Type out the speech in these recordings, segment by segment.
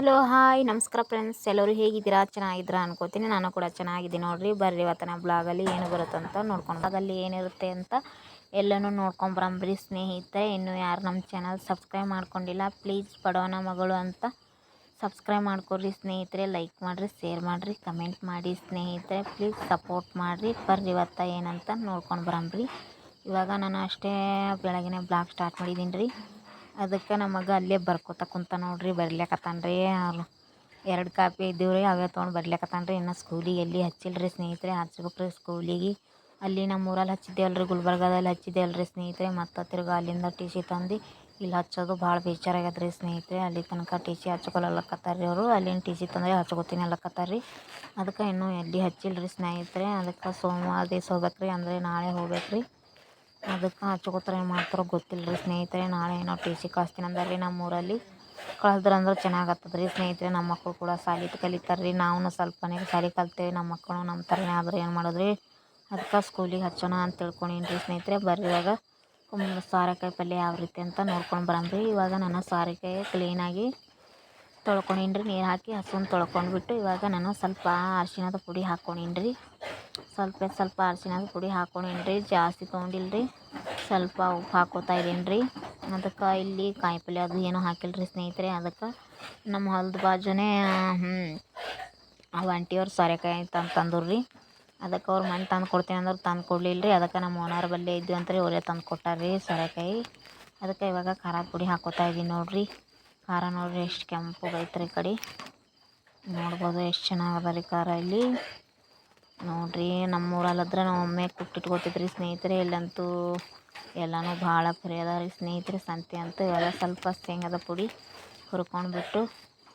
Hello, hi. ನಮಸ್ಕಾರ friends. ಎಲ್ಲರೂ ಹೇಗಿದ್ದೀರಾ? ಚೆನ್ನಾಗಿದ್ದೀರಾ ಅನ್ಕೋತೀನಿ. ನಾನು ಕೂಡ ಚೆನ್ನಾಗಿದ್ದೀನಿ. ನೋಡಿರಿ, ಬರ್ರಿ ಇವತ್ತಿನ ಬ್ಲಾಗಲ್ಲಿ ಏನು ಬರುತ್ತಂತ ನೋಡ್ಕೊಂಡು ಬ್ಲಾಗಲ್ಲಿ ಏನಿರುತ್ತೆ ಅಂತ ಎಲ್ಲನೂ ನೋಡ್ಕೊಂಬರಂಬ್ರಿ ಸ್ನೇಹಿತರೆ. ಇನ್ನೂ ಯಾರು ನಮ್ಮ ಚಾನಲ್ ಸಬ್ಸ್ಕ್ರೈಬ್ ಮಾಡ್ಕೊಂಡಿಲ್ಲ ಪ್ಲೀಸ್ ಬಡವನ ಮಗಳು ಅಂತ ಸಬ್ಸ್ಕ್ರೈಬ್ ಮಾಡ್ಕೊಡ್ರಿ, ಸ್ನೇಹಿತರೆ. ಲೈಕ್ ಮಾಡಿರಿ ಶೇರ್ ಮಾಡಿರಿ ಕಮೆಂಟ್ ಮಾಡಿ, ಸ್ನೇಹಿತರೆ. ಪ್ಲೀಸ್ ಸಪೋರ್ಟ್ ಮಾಡಿರಿ. ಬರ್ರಿ ಇವತ್ತ ಏನಂತ ನೋಡ್ಕೊಂಡು ಬರಂಬ್ರಿ. ಇವಾಗ ನಾನು ಅಷ್ಟೇ ಬೆಳಗಿನ ಬ್ಲಾಗ್ ಸ್ಟಾರ್ಟ್ ಮಾಡಿದ್ದೀನಿ ರೀ. ಅದಕ್ಕೆ ನಮ್ಮ ಮಗ ಅಲ್ಲೇ ಬರ್ಕೋತ ಕುಂತ ನೋಡ್ರಿ ಬರ್ಲಿಕತ್ತಾನ ರೀ ಎರಡು ಕಾಪಿ ಇದ್ದೀವಿ ರೀ ಅವೇ ತೊಗೊಂಡು ಬರ್ಲಿಕತ್ತಾನ ರೀ ಇನ್ನು ಸ್ಕೂಲಿಗೆ ಎಲ್ಲಿ ಹಚ್ಚಿಲ್ಲ ರೀ ಸ್ನೇಹಿತರೆ ಹಚ್ಬೇಕು ರೀ ಸ್ಕೂಲಿಗೆ ಅಲ್ಲಿ ನಮ್ಮ ಊರಲ್ಲಿ ಹಚ್ಚಿದ್ದೇವಲ್ಲ ರೀ ಗುಲ್ಬರ್ಗದಲ್ಲಿ ಹಚ್ಚಿದ್ದೇವಲ್ಲ ರೀ ಸ್ನೇಹಿತರೆ. ಮತ್ತು ತಿರ್ಗಿ ಅಲ್ಲಿಂದ ಟಿ ಸಿ ತಂದು ಇಲ್ಲಿ ಹಚ್ಚೋದು ಭಾಳ ಬೇಜಾರಾಗ್ಯದ ರೀ ಸ್ನೇಹಿತರೆ. ಅಲ್ಲಿ ತನಕ ಟಿ ಸಿ ಹಚ್ಕೊಳಲ್ಲಕತ್ತಾರ ರೀ ಅವರು. ಅಲ್ಲಿನ ಟಿ ಸಿ ತಂದರೆ ಹಚ್ಕೋತೀನಿ ಅಲ್ಲಕತ್ತಾರ ರೀ ಅದಕ್ಕೆ ಇನ್ನೂ ಎಲ್ಲಿ ಹಚ್ಚಿಲ್ಲ ರೀ ಸ್ನೇಹಿತರೆ, ಅದಕ್ಕೆ ಸೋಮವಾರ ದಿವಸ ಹೋಗ್ಬೇಕು ರೀ ಅಂದರೆ ನಾಳೆ ಹೋಗ್ಬೇಕು ರೀ ಅದಕ್ಕೆ ಹಚ್ಕೋತಾರೆ ಏನು ಮಾಡ್ತಾರೋ ಗೊತ್ತಿಲ್ಲ ರೀ ಸ್ನೇಹಿತರೆ, ನಾಳೆ ಏನೋ ಟಿ ಸಿ ಕಳಿಸ್ತೀನಿ ಅಂದರೆ ರೀ ನಮ್ಮ ಊರಲ್ಲಿ ಕಳ್ದ್ರೆ ಅಂದ್ರೆ ಚೆನ್ನಾಗತ್ತದ ರೀ ಸ್ನೇಹಿತರೆ, ನಮ್ಮ ಮಕ್ಕಳು ಕೂಡ ಸಾಲಿ ಕಲಿತಾರೆ ರೀ ನಾವು ಸ್ವಲ್ಪನೇ ಸಾಲಿ ಕಲ್ತೇವೆ. ನಮ್ಮ ಮಕ್ಕಳು ನಮ್ಮ ಥರನೇ ಆದ್ರೆ ಏನು ಮಾಡಿದ್ರಿ? ಅದಕ್ಕೆ ಸ್ಕೂಲಿಗೆ ಹಚ್ಚೋಣ ಅಂತ ತಿಳ್ಕೊಂಡೀನಿ ರೀ ಸ್ನೇಹಿತರೆ. ಬರೀವಾಗ ಸಾರೆಕಾಯಿ ಪಲ್ಯ ಯಾವ ರೀತಿ ಅಂತ ನೋಡ್ಕೊಂಡು ಬರಂಬ್ರಿ ಇವಾಗ ನಾನು ಸಾರೆಕಾಯಿ ಕ್ಲೀನಾಗಿ ತೊಳ್ಕೊಂಡೀನಿ ನೀರು ಹಾಕಿ ಹಸುನ ತೊಳ್ಕೊಂಡ್ಬಿಟ್ಟು ಇವಾಗ ನಾನು ಸ್ವಲ್ಪ ಅರಿಶಿಣದ ಪುಡಿ ಹಾಕ್ಕೊಂಡೀನಿ ಸ್ವಲ್ಪ ಸ್ವಲ್ಪ ಅರಿಶಿಣದ ಪುಡಿ ಹಾಕ್ಕೊಂಡೀನಿ ಜಾಸ್ತಿ ತೊಗೊಂಡಿಲ್ಲ ರೀ ಸ್ವಲ್ಪ ಉಪ್ಪು ಹಾಕೋತಾ ಇದ್ದೀನಿ ರೀ ಅದಕ್ಕೆ ಇಲ್ಲಿ ಕಾಯಿಪಲ್ಯ ಅದು ಏನೂ ಹಾಕಿಲ್ಲ ರೀ ಸ್ನೇಹಿತರೆ, ಅದಕ್ಕೆ ನಮ್ಮ ಹೊಲದ ಬಾಜುನೇ ಹ್ಞೂ ಆಂಟಿಯವ್ರು ಸೋರೆಕಾಯಿ ತಂದು ತಂದರು. ರೀ ಅದಕ್ಕೆ ಅವ್ರು ಮನೆ ತಂದು ಕೊಡ್ತೀನಿ ಅಂದ್ರೆ ತಂದು ಕೊಡಲಿಲ್ಲ ರೀ ಅದಕ್ಕೆ ನಮ್ಮ ಓನರ್ ಬಲ್ಲೇ ಇದ್ವಿ ಅಂತ ರೀ ಅವರೇ ತಂದು ಕೊಟ್ಟಾರ ರೀ ಸೋರೆಕಾಯಿ. ಅದಕ್ಕೆ ಇವಾಗ ಖಾರದ ಪುಡಿ ಹಾಕೋತಾ ಇದ್ದೀನಿ ನೋಡಿರಿ. ಖಾರ ನೋಡ್ರಿ, ಎಷ್ಟು ಕೆಂಪಗೆ ಈ ಕಡೆ. ನೋಡ್ಬೋದು ಎಷ್ಟು ಚೆನ್ನಾಗದ ರೀ ಖಾರ ಇಲ್ಲಿ. ನೋಡ್ರಿ ನಮ್ಮ ಊರಲ್ಲಾದ್ರೆ ನಾವು ಒಮ್ಮೆ ಕುಟ್ಟಿಟ್ಕೋತಿದ್ರಿ ಸ್ನೇಹಿತರೆ. ಇಲ್ಲಂತೂ ಎಲ್ಲನೂ ಭಾಳ ಫ್ರೀ ಅದ ರೀ ಸ್ನೇಹಿತರೆ, ಸಂತೆ ಅಂತೂ ಎಲ್ಲ ಸ್ವಲ್ಪ ಶೇಂಗದ ಪುಡಿ ಹುರ್ಕೊಂಡ್ಬಿಟ್ಟು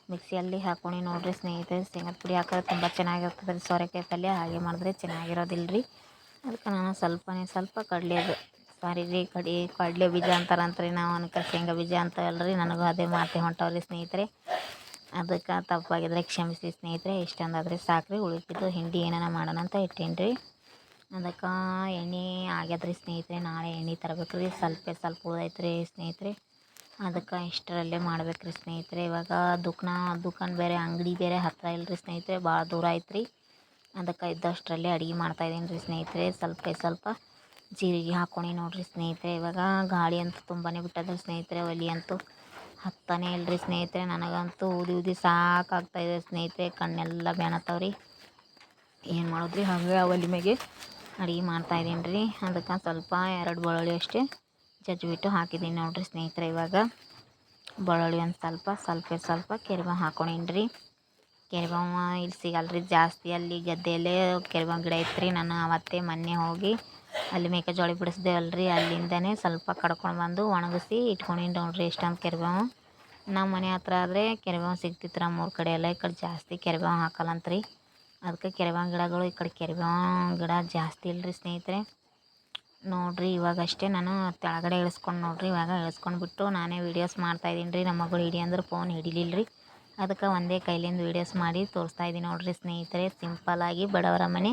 ಮಿಕ್ಸಿಯಲ್ಲಿ ಹಾಕೊಂಡು ನೋಡಿರಿ ಸ್ನೇಹಿತರೆ. ಶೇಂಗದ ಪುಡಿ ಹಾಕಿದ್ರೆ ತುಂಬ ಚೆನ್ನಾಗಿರ್ತದೆ ರೀ ಸೋರೆಕಾಯಿ ಪಲ್ಯ. ಹಾಗೆ ಮಾಡಿದ್ರೆ ಚೆನ್ನಾಗಿರೋದಿಲ್ಲ ರೀ ಅದಕ್ಕೆ ನಾನು ಸ್ವಲ್ಪನೇ ಸ್ವಲ್ಪ ಕಡಲೆದು ರೀ, ಕಡಿ ಕಡಲೆ ಬೀಜ ಅಂತಾರಂತ್ರಿ ನಾವು ಅನ್ಕ ಶೇಂಗಾ ಬೀಜ ಅಂತವಲ್ಲ ರೀ ನನಗೂ ಅದೇ ಮಾತೆ ಹೊಂಟವ್ರಿ ಸ್ನೇಹಿತರೆ. ಅದಕ್ಕೆ ತಪ್ಪಾಗಿದ್ರೆ ಕ್ಷಮಿಸಿ ಸ್ನೇಹಿತರೆ, ಇಷ್ಟೊಂದಾದರೆ ಸಾಕ್ರಿ ಉಳಿಸಿದ್ದು ಹಿಂಡಿ ಏನಾನ ಮಾಡೋಣ ಅಂತ ಇಟ್ಟೇನಿ ರೀ ಅದಕ್ಕೆ ಎಣ್ಣೆ ಆಗ್ಯದ್ರಿ ರೀ ಸ್ನೇಹಿತರೆ, ನಾಳೆ ಎಣ್ಣೆ ತರಬೇಕು ರೀ ಸ್ವಲ್ಪ ಸ್ವಲ್ಪ ಉಳ್ದೈತೆ ರೀ ಸ್ನೇಹಿತರೆ. ಅದಕ್ಕೆ ಇಷ್ಟರಲ್ಲೇ ಮಾಡ್ಬೇಕು ರೀ ಸ್ನೇಹಿತರೆ, ಇವಾಗ ದುಕಾನ, ದುಕಾನ್ ಬೇರೆ, ಅಂಗಡಿ ಬೇರೆ ಹತ್ತಿರ ಇಲ್ಲ ರೀ ಸ್ನೇಹಿತರೆ, ಭಾಳ ದೂರ ಐತ್ರಿ. ರೀ ಅದಕ್ಕೆ ಇದ್ದಷ್ಟರಲ್ಲೇ ಅಡುಗೆ ಮಾಡ್ತಾಯಿದ್ದೀನಿ ರೀ ಸ್ನೇಹಿತರೆ, ಸ್ವಲ್ಪ ಸ್ವಲ್ಪ. ಜೀರಿಗೆ ಹಾಕ್ಕೊಂಡು ನೋಡಿರಿ ಸ್ನೇಹಿತರೆ. ಇವಾಗ ಗಾಳಿ ಅಂತೂ ತುಂಬಾ ಬಿಟ್ಟದ ಸ್ನೇಹಿತರೆ, ಒಲಿ ಅಂತೂ ಹತ್ತಾನೆ ಇಲ್ರಿ ಸ್ನೇಹಿತರೆ. ನನಗಂತೂ ಊದಿ ಊದಿ ಸಾಕಾಗ್ತಾಯಿದೆ ಸ್ನೇಹಿತರೆ. ಕಣ್ಣೆಲ್ಲ ಬೆಣತಾವ್ರಿ ರೀ ಏನು ಮಾಡೋದ್ರಿ? ಹಾಗೆ ಒಲಿ ಮ್ಯಾಗೆ ಅಡುಗೆ ಮಾಡ್ತಾಯಿದ್ದೀನಿ ರೀ ಅದಕ್ಕೆ ಸ್ವಲ್ಪ ಎರಡು ಬೆಳ್ಳುಳ್ಳಿ ಅಷ್ಟೇ ಜಜ್ಜಿಬಿಟ್ಟು ಹಾಕಿದ್ದೀನಿ ನೋಡಿರಿ ಸ್ನೇಹಿತರೆ. ಇವಾಗ ಬೆಳ್ಳುಳ್ಳಿ ಒಂದು ಸ್ವಲ್ಪ ಸ್ವಲ್ಪ ಸ್ವಲ್ಪ ಕೆರೆಬ ಹಾಕೊಂಡೀನಿ ರೀ ಕೆರಿಬೇವು ಇಲ್ಲಿ ಸಿಗಲ್ಲ ರೀ ಜಾಸ್ತಿ ಅಲ್ಲಿ ಗದ್ದೆಯಲ್ಲೇ ಕೆರಿಬೇವು ಗಿಡ ಐತ್ರಿ. ನಾನು ಅವತ್ತೇ ಮೊನ್ನೆ ಹೋಗಿ ಅಲ್ಲಿ ಮೆಕ್ಕೆಜೋಳ ಬಿಡಿಸ್ದೇವಲ್ರಿ, ಅಲ್ಲಿಂದನೇ ಸ್ವಲ್ಪ ಕಡ್ಕೊಂಡು ಬಂದು ಒಣಗಿಸಿ ಇಟ್ಕೊಂಡೀನಿ ನೋಡಿರಿ ಎಷ್ಟೊಂದು ಕೆರೆಬೇವು. ನಮ್ಮ ಮನೆ ಹತ್ರ ಆದರೆ ಕೆರೆಬೇವು ಸಿಗ್ತಿತ್ತು ನಮ್ಮ ಊರ ಕಡೆ ಎಲ್ಲ, ಈ ಕಡೆ ಜಾಸ್ತಿ ಕೆರೆಬೇವು ಹಾಕಲ್ಲಂತ್ರಿ. ಅದಕ್ಕೆ ಕೆರೆಬೇವು ಗಿಡಗಳು ಈ ಕಡೆ ಕೆರೆಬೇವು ಗಿಡ ಜಾಸ್ತಿ ಇಲ್ಲರಿ ಸ್ನೇಹಿತರೆ. ನೋಡಿರಿ ಇವಾಗಷ್ಟೇ ನಾನು ತೆಳಗಡೆ ಇಳಿಸ್ಕೊಂಡು ನೋಡ್ರಿ, ಇವಾಗ ಇಳಿಸ್ಕೊಂಡ್ಬಿಟ್ಟು ನಾನೇ ವೀಡಿಯೋಸ್ ಮಾಡ್ತಾಯಿದ್ದೀನಿ ರೀ. ನಮ್ಮ ಮಗಳು ಹಿಡಿ ಅಂದ್ರೆ ಫೋನ್ ಹಿಡಿಲಿಲ್ಲ ರೀ ಅದಕ್ಕೆ ಒಂದೇ ಕೈಲಿಂದ ವೀಡಿಯೋಸ್ ಮಾಡಿ ತೋರಿಸ್ತಾ ಇದ್ದೀನಿ ನೋಡ್ರಿ ಸ್ನೇಹಿತರೆ. ಸಿಂಪಲ್ಲಾಗಿ ಬಡವರ ಮನೆ,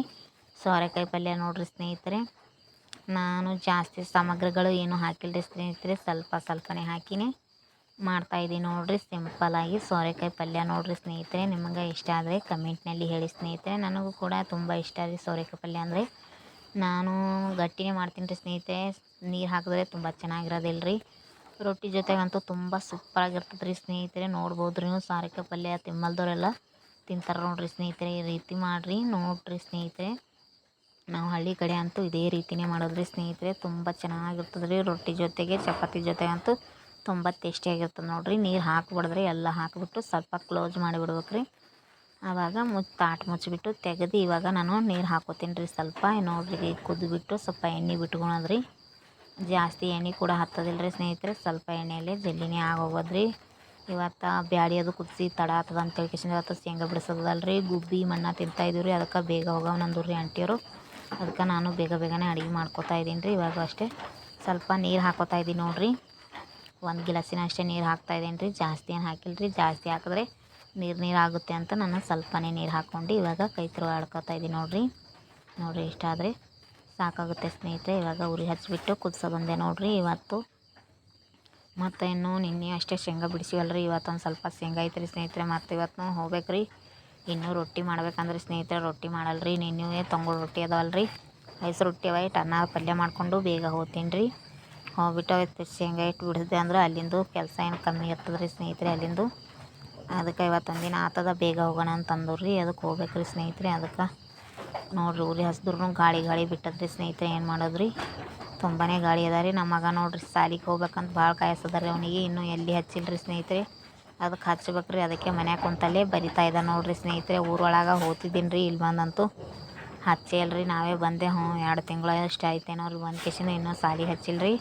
ಸೋರೆಕಾಯಿ ಪಲ್ಯ ನೋಡಿರಿ ಸ್ನೇಹಿತರೆ. ನಾನು ಜಾಸ್ತಿ ಸಾಮಗ್ರಿಗಳು ಏನು ಹಾಕಿಲ್ಲ ಸ್ನೇಹಿತರೆ, ಸ್ವಲ್ಪ ಸ್ವಲ್ಪನೇ ಹಾಕಿನೇ. ಮಾಡ್ತಾಯಿದ್ದೀನಿ ನೋಡಿರಿ ಸಿಂಪಲಾಗಿ ಸೋರೆಕಾಯಿ ಪಲ್ಯ ನೋಡಿರಿ ಸ್ನೇಹಿತರೆ, ನಿಮಗೆ ಇಷ್ಟ ಆದರೆ ಕಮೆಂಟ್ನಲ್ಲಿ ಹೇಳಿ ಸ್ನೇಹಿತರೆ. ನನಗೂ ಕೂಡ ತುಂಬ ಇಷ್ಟ ರೀ ಸೋರೆಕಾಯಿ ಪಲ್ಯ ಅಂದರೆ. ನಾನು ಗಟ್ಟಿನೇ ಮಾಡ್ತೀನಿ ರೀ ಸ್ನೇಹಿತರೆ, ನೀರು ಹಾಕಿದ್ರೆ ತುಂಬ ಚೆನ್ನಾಗಿರೋದಿಲ್ಲ ರೀ ರೊಟ್ಟಿ ಜೊತೆಗಂತೂ ತುಂಬ ಸೂಪರಾಗಿರ್ತದೆ ರೀ ಸ್ನೇಹಿತರೆ ನೋಡ್ಬೋದು ರೀ ನೀವು ಸಾರಿಕಾಯಿ ಪಲ್ಯ ತಿಮ್ಮಲ್ದವರೆಲ್ಲ ತಿಂತಾರೆ ನೋಡಿರಿ ಸ್ನೇಹಿತರೆ, ಈ ರೀತಿ ಮಾಡಿರಿ ನೋಡಿರಿ ಸ್ನೇಹಿತರೆ. ನಾವು ಹಳ್ಳಿ ಕಡೆ ಅಂತೂ ಇದೇ ರೀತಿಯೇ ಮಾಡೋದು ರೀ ಸ್ನೇಹಿತರೆ. ತುಂಬ ಚೆನ್ನಾಗಿರ್ತದೆ ರೀ ರೊಟ್ಟಿ ಜೊತೆಗೆ ಚಪಾತಿ ಜೊತೆಗಂತೂ ತುಂಬ ಟೇಸ್ಟಿಯಾಗಿರ್ತದೆ ನೋಡಿರಿ. ನೀರು ಹಾಕ್ಬಿಡಿದ್ರಿ ಎಲ್ಲ ಹಾಕಿಬಿಟ್ಟು ಸ್ವಲ್ಪ ಕ್ಲೋಸ್ ಮಾಡಿಬಿಡ್ಬೇಕು ರೀ ಆವಾಗ ಮುಚ್ಚಿ, ತಾಟ್ ಮುಚ್ಚಿಬಿಟ್ಟು ತೆಗೆದು ಇವಾಗ ನಾನು ನೀರು ಹಾಕೋತೀನಿ ರೀ ಸ್ವಲ್ಪ ನೋಡಿರಿ ಕುದ್ದುಬಿಟ್ಟು ಸ್ವಲ್ಪ ಎಣ್ಣೆ ಬಿಟ್ಕೊಳೋದ್ರಿ. ಜಾಸ್ತಿ ಎಣ್ಣೆ ಕೂಡ ಹತ್ತದಿಲ್ಲ ರೀ ಸ್ನೇಹಿತರೆ. ಸ್ವಲ್ಪ ಎಣ್ಣೆಯಲ್ಲೇ ಜಲ್ಲಿನೇ ಆಗೋಗೋದ್ರಿ. ಇವತ್ತು ಬ್ಯಾಳಿ ಅದು ಕುದಿಸಿ ತಡ ಆಗ್ತದ ಅಂತೇಳಿ ಕಿಶನ್ ಇವತ್ತು ಶೇಂಗಾ ಬಿಡಿಸೋದಲ್ಲ ರೀ ಗುಬ್ಬಿ ಮಣ್ಣ ತಿಂತಾಯಿದ್ದೀವಿ ರೀ ಅದಕ್ಕೆ ಬೇಗ ಹೋಗವ ರೀ ಆಂಟಿಯವರು. ಅದಕ್ಕೆ ನಾನು ಬೇಗ ಬೇಗನೆ ಅಡುಗೆ ಮಾಡ್ಕೋತಾ ಇದ್ದೀನಿ ರೀ. ಇವಾಗ ಅಷ್ಟೇ ಸ್ವಲ್ಪ ನೀರು ಹಾಕೋತಾ ಇದ್ದೀನಿ ನೋಡಿರಿ. ಒಂದು ಗಿಲಾಸಿನ ಅಷ್ಟೇ ನೀರು ಹಾಕ್ತಾ ಇದ್ದೀನಿ ರೀ. ಜಾಸ್ತಿ ಏನು ಹಾಕಿಲ್ಲ ರೀ. ಜಾಸ್ತಿ ಹಾಕಿದ್ರೆ ನೀರು ನೀರು ಆಗುತ್ತೆ ಅಂತ ನಾನು ಸ್ವಲ್ಪನೇ ನೀರು ಹಾಕ್ಕೊಂಡು ಇವಾಗ ಕೈ ಆಡ್ಕೊತಾ ಇದ್ದೀನಿ ನೋಡಿರಿ. ನೋಡಿರಿ ಇಷ್ಟ ಆದರೆ ಸಾಕಾಗುತ್ತೆ ಸ್ನೇಹಿತರೆ. ಇವಾಗ ಉರಿ ಹಚ್ಚಿಬಿಟ್ಟು ಕುದಿಸೋ ಬಂದೆ ನೋಡಿರಿ ಇವತ್ತು. ಮತ್ತು ಇನ್ನೂ ನಿನ್ನೆ ಅಷ್ಟೇ ಶೇಂಗಾ ಬಿಡಿಸಿವಲ್ಲ ರೀ ಇವತ್ತೊಂದು ಸ್ವಲ್ಪ ಶೇಂಗಾ ಐತ್ರಿ ಸ್ನೇಹಿತರೆ. ಮತ್ತು ಇವತ್ತು ಹೋಗ್ಬೇಕು ರೀ ಇನ್ನೂ ರೊಟ್ಟಿ ಮಾಡ್ಬೇಕಂದ್ರೆ ಸ್ನೇಹಿತರೆ, ರೊಟ್ಟಿ ಮಾಡಲ್ರಿ. ನೀನು ನಿನ್ನೆ ತೊಂಗುಳು ರೊಟ್ಟಿ ಅದಾವಲ್ಲ ರೀ ಐಸ್ ರೊಟ್ಟಿ ಅವ ಇಟ್ಟು ಅನ್ನ ಪಲ್ಯ ಮಾಡಿಕೊಂಡು ಬೇಗ ಹೋಗ್ತೀನಿ ರೀ ಹೋಗ್ಬಿಟ್ಟು ಅವತ್ತು ಶೇಂಗಾ ಇಟ್ಟು ಬಿಡಿಸಿದೆ ಅಂದ್ರೆ ಅಲ್ಲಿಂದು ಕೆಲಸ ಏನು ಕಮ್ಮಿ ಇರ್ತದೆ ರೀ ಸ್ನೇಹಿತರೆ, ಅಲ್ಲಿಂದು. ಅದಕ್ಕೆ ಇವತ್ತೊಂದು ದಿನ ಆತದ, ಬೇಗ ಹೋಗೋಣ ಅಂತ ಅಂದ್ರು. ರೀ ಅದಕ್ಕೆ ಹೋಗ್ಬೇಕು ರೀ ಸ್ನೇಹಿತರೆ, ಅದಕ್ಕೆ. ನೋಡ್ರಿ ಉರಿ ಹಸ್ದ್ರು ಗಾಳಿ ಗಾಳಿ ಬಿಟ್ಟದ್ರಿ ಸ್ನೇಹಿತರೆ, ಏನು ಮಾಡೋದು ರೀ ತುಂಬಾ ಗಾಳಿ ಅದ ರೀ. ನಮ್ಮ ಮಗ ನೋಡ್ರಿ, ಸಾಲಿಗೆ ಹೋಗ್ಬೇಕಂತ ಭಾಳ ಕಾಯಸದ ರೀ ಅವನಿಗೆ. ಇನ್ನೂ ಎಲ್ಲಿ ಹಚ್ಚಿಲ್ಲ ರೀ ಸ್ನೇಹಿತರೆ? ಅದಕ್ಕೆ ಹಚ್ಬೇಕು ಅದಕ್ಕೆ ಮನ್ಯಾಗ ಕುಂತಲ್ಲೇ ಬರಿತಾ ಇದ್ದ ನೋಡ್ರಿ ಸ್ನೇಹಿತರೆ. ಊರೊಳಗೆ ಹೋಗ್ತಿದ್ದೀನಿ ರೀ ಇಲ್ಲಿ ಬಂದಂತೂ. ಹಚ್ಚೇ ಅಲ್ರಿ, ನಾವೇ ಬಂದೆ, ಹ್ಞೂ, ಎರಡು ತಿಂಗಳು ಅಷ್ಟು ಆಯ್ತೇನೋ ರೀ ಒಂದು ಇನ್ನೂ ಸಾಲಿ ಹಚ್ಚಿಲ್ಲ ರೀ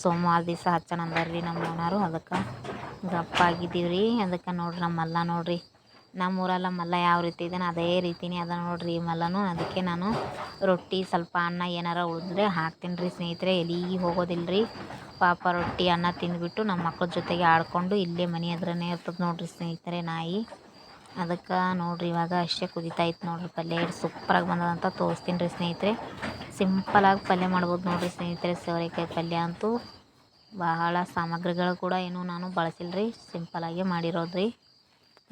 ಸೋಮವಾರ ದಿವಸ ಹಚ್ಚೋಣ ಅಂದಾರ ರೀ ನಮ್ಮ ಓನರು ಅದಕ್ಕೆ ಗಪ್ಪ ಆಗಿದ್ದೀವಿ ರೀ ಅದಕ್ಕೆ ನೋಡ್ರಿ ನಮ್ಮ ಮಲ್ಲ ನೋಡ್ರಿ. ನಮ್ಮ ಊರಲ್ಲ ಮಲ್ಲ ಯಾವ ರೀತಿ ಇದ್ದಾನೆ ಅದೇ ರೀತಿನೇ ಅದ ನೋಡ್ರಿ ಮಲ್ಲನು. ಅದಕ್ಕೆ ನಾನು ರೊಟ್ಟಿ ಸ್ವಲ್ಪ ಅನ್ನ ಏನಾರ ಉಳಿದ್ರೆ ಹಾಕ್ತೀನಿ ರೀ ಸ್ನೇಹಿತರೆ. ಎಲ್ಲಿಗೆ ಹೋಗೋದಿಲ್ಲ ರೀ ಪಾಪ ರೊಟ್ಟಿ ಅನ್ನ ತಿಂದುಬಿಟ್ಟು ನಮ್ಮ ಮಕ್ಳ ಜೊತೆಗೆ ಆಡಿಕೊಂಡು ಇಲ್ಲೇ ಮನೆ ಹತ್ರನೇ ಇರ್ತದೆ ನೋಡಿರಿ ಸ್ನೇಹಿತರೆ ನಾಯಿ. ಅದಕ್ಕೆ ನೋಡಿರಿ ಇವಾಗ ಅಷ್ಟೇ ಕುದಿತೈತೆ ನೋಡಿರಿ ಪಲ್ಯ. ಎಷ್ಟು ಸೂಪರಾಗಿ ಬಂದದಂತ ತೋರಿಸ್ತೀನಿ ರೀ ಸ್ನೇಹಿತರೆ. ಸಿಂಪಲಾಗಿ ಪಲ್ಯ ಮಾಡ್ಬೋದು ನೋಡಿರಿ ಸ್ನೇಹಿತರೆ. ಸೋರೆಕಾಯಿ ಪಲ್ಯ ಅಂತೂ ಬಹಳ ಸಾಮಗ್ರಿಗಳು ಕೂಡ ಏನು ನಾನು ಬಳಸಿಲ್ಲ ರೀ ಸಿಂಪಲಾಗಿ ಮಾಡಿರೋದು ರೀ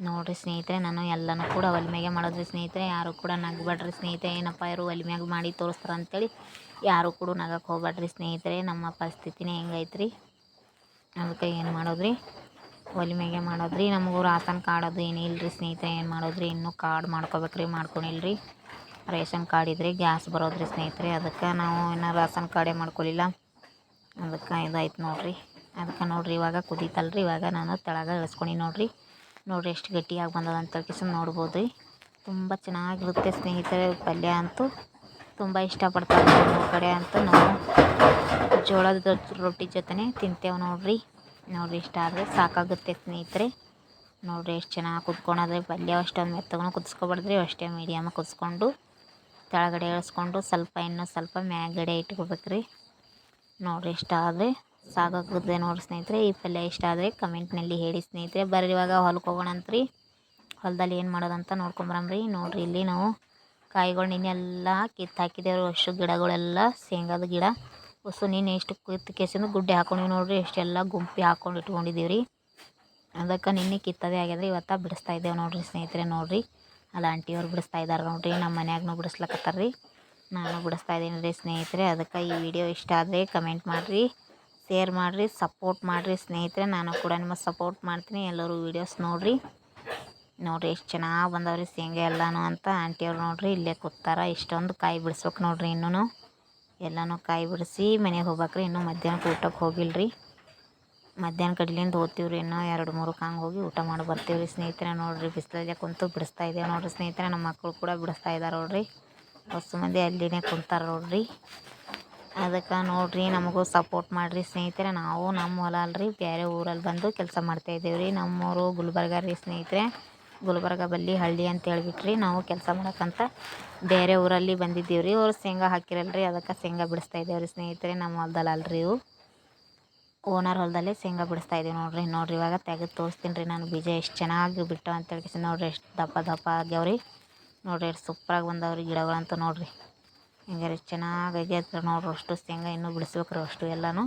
ನೋಡಿರಿ ಸ್ನೇಹಿತರೆ, ನಾನು ಎಲ್ಲನೂ ಕೂಡ ಒಲೆ ಮ್ಯಾಗೆ ಮಾಡೋದ್ರಿ ಸ್ನೇಹಿತರೆ. ಯಾರು ಕೂಡ ನಗ್ಬೇಡ್ರಿ ಸ್ನೇಹಿತರೆ. ಏನಪ್ಪ ಇವರು ಒಲೆ ಮಾಡಿ ತೋರಿಸ್ತಾರೆ ಅಂತೇಳಿ ಯಾರು ಕೂಡ ನಗಕ್ಕೆ ಹೋಗ್ಬೇಡ್ರಿ ಸ್ನೇಹಿತರೆ. ನಮ್ಮ ಪರಿಸ್ಥಿತಿನೇ ಹೆಂಗೈತ್ರಿ? ಅದಕ್ಕೆ ಏನು ಮಾಡೋದ್ರಿ? ಒಲೆ ಮ್ಯಾಗೆ ಮಾಡೋದ್ರಿ. ನಮಗೂ ರಾಸನ್ ಕಾರ್ಡ್ ಅದು ಏನೂ ಇಲ್ಲರಿ ಸ್ನೇಹಿತರೆ. ಏನು ಮಾಡೋದ್ರಿ? ಇನ್ನೂ ಕಾರ್ಡ್ ಮಾಡ್ಕೋಬೇಕ್ರಿ ಮಾಡ್ಕೊಂಡಿಲ್ರಿ ರೇಷನ್ ಕಾರ್ಡ್ ಇದ್ರಿ ಗ್ಯಾಸ್ ಬರೋದ್ರಿ ಸ್ನೇಹಿತರೆ. ಅದಕ್ಕೆ ನಾವು ಇನ್ನೂ ರಾಸನ್ ಕಾರ್ಡೇ ಮಾಡ್ಕೊಳಿಲ್ಲ. ಅದಕ್ಕೆ ಇದಾಯ್ತು ನೋಡಿರಿ. ಅದಕ್ಕೆ ನೋಡಿರಿ ಇವಾಗ ಕುದೀತಲ್ರಿ. ಇವಾಗ ನಾನು ತೆಳಗ ಇಳಿಸ್ಕೊಂಡು ನೋಡಿರಿ. ನೋಡಿರಿ ಎಷ್ಟು ಗಟ್ಟಿಯಾಗಿ ಬಂದದ ಅಂತ ಹೇಳ್ಕಿಸ್ ನೋಡ್ಬೋದು ರೀ ತುಂಬ ಚೆನ್ನಾಗಿರುತ್ತೆ ಸ್ನೇಹಿತರೆ. ಪಲ್ಯ ಅಂತೂ ತುಂಬ ಇಷ್ಟಪಡ್ತಾರೆ ನಮ್ಮ ಕಡೆ ಅಂತೂ ನಾವು ಜೋಳದ ರೊಟ್ಟಿ ಜೊತೆನೇ ತಿಂತೇವೆ ನೋಡ್ರಿ. ನೋಡ್ರಿ ಇಷ್ಟ ಆದರೆ ಸಾಕಾಗುತ್ತೆ ಸ್ನೇಹಿತರೆ. ನೋಡ್ರಿ ಎಷ್ಟು ಚೆನ್ನಾಗಿ ಕುದ್ಕೊಳದ್ರೆ ಪಲ್ಯ ಅಷ್ಟೊಂದು ಮೆತ್ತಗೂ ಕುದಿಸ್ಕೊಬಾರ್ದ್ರಿ, ಅಷ್ಟೇ ಮೀಡಿಯಮ್ ಕುದಿಸ್ಕೊಂಡು ಕೆಳಗಡೆ ಇಳಿಸ್ಕೊಂಡು ಸ್ವಲ್ಪ ಇನ್ನೂ ಸ್ವಲ್ಪ ಮ್ಯಾಗಡೆ ಇಟ್ಕೋಬೇಕ್ರಿ. ನೋಡ್ರಿ ಇಷ್ಟ ಆದರೆ ಸಾಕಾಗುತ್ತೆ ನೋಡ್ರಿ ಸ್ನೇಹಿತರೆ. ಈ ಪಲ್ಯ ಇಷ್ಟ ಆದರೆ ಕಮೆಂಟ್ನಲ್ಲಿ ಹೇಳಿ ಸ್ನೇಹಿತರೆ. ಬರ್ರಿ ಇವಾಗ ಹೊಲಕ್ಕೆ ಹೋಗೋಣ ರೀ ಹೊಲದಲ್ಲಿ ಏನು ಮಾಡೋದಂತ ನೋಡ್ಕೊಂಬರಂಬ್ರಿ ನೋಡ್ರಿ ಇಲ್ಲಿ ನಾವು ಕಾಯಿಗಳು ನಿನ್ನೆಲ್ಲ ಕಿತ್ತು ಹಾಕಿದ್ದೇವೆ ಅಷ್ಟು ಗಿಡಗಳೆಲ್ಲ, ಶೇಂಗಾದ ಗಿಡ. ಹೊಸು ನೀನು ಎಷ್ಟು ಕಿತ್ತು ಕೇಸಿಂದ ಗುಡ್ಡೆ ಹಾಕೊಂಡಿವಿ ನೋಡ್ರಿ ಎಷ್ಟೆಲ್ಲ ಗುಂಪಿ ಹಾಕೊಂಡು ಇಟ್ಕೊಂಡಿದ್ದೀವಿ ರೀ. ಅದಕ್ಕೆ ನಿನ್ನೆ ಕಿತ್ತದೇ ಆಗ್ಯದ್ರಿ, ಇವತ್ತು ಬಿಡಿಸ್ತಾ ಇದ್ದೇವೆ ನೋಡ್ರಿ ಸ್ನೇಹಿತರೆ ನೋಡ್ರಿ. ಅಲ್ಲ ಆಂಟಿಯವ್ರು ಬಿಡಿಸ್ತಾ ಇದ್ದಾರೆ ನೋಡ್ರಿ ನಮ್ಮ ಮನ್ಯಾಗೂ ಬಿಡಿಸ್ಲಕತ್ತಾರ ರೀ. ನಾನು ಬಿಡಿಸ್ತಾ ಇದ್ದೀನಿ ರೀ ಸ್ನೇಹಿತರೆ, ಅದಕ್ಕೆ ಈ ವಿಡಿಯೋ ಇಷ್ಟ ಆದರೆ ಕಮೆಂಟ್ ಮಾಡಿರಿ, ಶೇರ್ ಮಾಡಿರಿ, ಸಪೋರ್ಟ್ ಮಾಡಿರಿ ಸ್ನೇಹಿತರೆ. ನಾನು ಕೂಡ ನಿಮ್ಮ ಸಪೋರ್ಟ್ ಮಾಡ್ತೀನಿ, ಎಲ್ಲರೂ ವೀಡಿಯೋಸ್ ನೋಡಿರಿ. ನೋಡಿರಿ ಎಷ್ಟು ಚೆನ್ನಾಗಿ ಬಂದವ್ರಿ ಶೇಂಗಾ ಎಲ್ಲಾನು ಅಂತ ಆಂಟಿಯವ್ರು ನೋಡ್ರಿ ಇಲ್ಲೇ ಕೂತಾರ. ಇಷ್ಟೊಂದು ಕಾಯಿ ಬಿಡಿಸ್ಬೇಕು ನೋಡ್ರಿ ಇನ್ನೂ ಎಲ್ಲನೂ ಕಾಯಿ ಬಿಡಿಸಿ ಮನೆಗೆ ಹೋಗ್ಬೇಕ್ರಿ. ಇನ್ನೂ ಮಧ್ಯಾಹ್ನಕ್ಕೆ ಊಟಕ್ಕೆ ಹೋಗಿಲ್ರಿ. ಮಧ್ಯಾಹ್ನ ಕಡ್ಲಿಂದ ಓದ್ತೀವ್ರಿ ಇನ್ನೂ ಎರಡು ಮೂರು ಹಂಗೆ ಹೋಗಿ ಊಟ ಮಾಡಿ ಬರ್ತೀವಿ ರೀ ಸ್ನೇಹಿತರೆ ನೋಡ್ರಿ ಬಿಸಿಲಲ್ಲೇ ಕುಂತು ಬಿಡಿಸ್ತಾ ಇದ್ದೇವೆ ನೋಡ್ರಿ ಸ್ನೇಹಿತರೆ. ನಮ್ಮ ಮಕ್ಕಳು ಕೂಡ ಬಿಡಿಸ್ತಾ ಇದ್ದಾರೆ ನೋಡ್ರಿ. ಹೊಸ ಮಂದಿ ಅಲ್ಲಿನೇ ಕುಂತಾರೆ ನೋಡ್ರಿ. ಅದಕ್ಕೆ ನೋಡ್ರಿ ನಮಗೂ ಸಪೋರ್ಟ್ ಮಾಡಿರಿ ಸ್ನೇಹಿತರೆ. ನಾವು ನಮ್ಮ ಹೊಲ ಅಲ್ರಿ. ಬೇರೆ ಊರಲ್ಲಿ ಬಂದು ಕೆಲಸ ಮಾಡ್ತಾಯಿದ್ದೇವೆ ರೀ ನಮ್ಮೂರು ಗುಲ್ಬರ್ಗ ರೀ ಸ್ನೇಹಿತರೆ. ಗುಲ್ಬರ್ಗ, ಬಲ್ಲಿ, ಹಳ್ಳಿ ಅಂತ ಹೇಳ್ಬಿಟ್ರಿ. ನಾವು ಕೆಲಸ ಮಾಡಕ್ಕಂತ ಬೇರೆ ಊರಲ್ಲಿ ಬಂದಿದ್ದೀವಿ ರೀ. ಅವ್ರು ಶೇಂಗಾ ಹಾಕಿರಲ್ರಿ ಅದಕ್ಕೆ ಶೇಂಗಾ ಬಿಡಿಸ್ತಾ ಇದ್ದೇವೆ ರೀ ಸ್ನೇಹಿತರೆ. ನಮ್ಮ ಹೊಲ್ದಲ್ಲಿ ಅಲ್ರಿ ಇವು. ಓನರ್ ಹೊಲದಲ್ಲೇ ಶೇಂಗಾ ಬಿಡಿಸ್ತಾ ಇದ್ದೀವಿ ನೋಡ್ರಿ. ನೋಡ್ರಿ ಇವಾಗ ತೆಗೆದು ತೋರಿಸ್ತೀನಿ ರೀ ನಾನು. ಬೀಜ ಎಷ್ಟು ಚೆನ್ನಾಗಿ ಬಿಟ್ಟು ಅಂತ ಹೇಳಿ ನೋಡ್ರಿ. ಎಷ್ಟು ದಪ್ಪ ದಪ್ಪ ಆಗ್ಯಾವ್ರಿ. ನೋಡ್ರಿ ಎಷ್ಟು ಸೂಪ್ರಾಗಿ ಬಂದವ್ರಿ ಗಿಡಗಳಂತೂ ನೋಡ್ರಿ. ಹಿಂಗಾರೆ ಚೆನ್ನಾಗಿ ಆಗ್ಯದ ನೋಡ್ರಿ. ಅಷ್ಟು ಶೇಂಗಾ ಇನ್ನೂ ಬಿಡಿಸ್ಬೇಕ್ರಿ ಅಷ್ಟು ಎಲ್ಲನೂ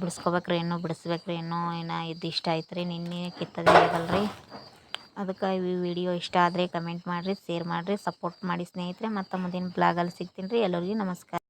ಬಿಡಿಸ್ಕೋಬೇಕ್ರಿ ಇನ್ನೂ ಬಿಡಿಸ್ಬೇಕ್ರಿ ಇನ್ನೂ ಇನ್ನು ಆಯ್ತು ರೀ. ನಿನ್ನೆ ಕಿತ್ತದೇ ಆಗಲ್ರಿ. ಅದಕ್ಕೆ ಈ ವಿಡಿಯೋ ಇಷ್ಟ ಆದರೆ ಕಮೆಂಟ್ ಮಾಡಿರಿ ಶೇರ್ ಮಾಡಿರಿ ಸಪೋರ್ಟ್ ಮಾಡಿ ಸ್ನೇಹಿತರೆ. ಮತ್ತು ಮುಂದಿನ ಬ್ಲಾಗಲ್ಲಿ ಸಿಗ್ತೀನಿ ರೀ. ಎಲ್ಲರಿಗೂ ನಮಸ್ಕಾರ.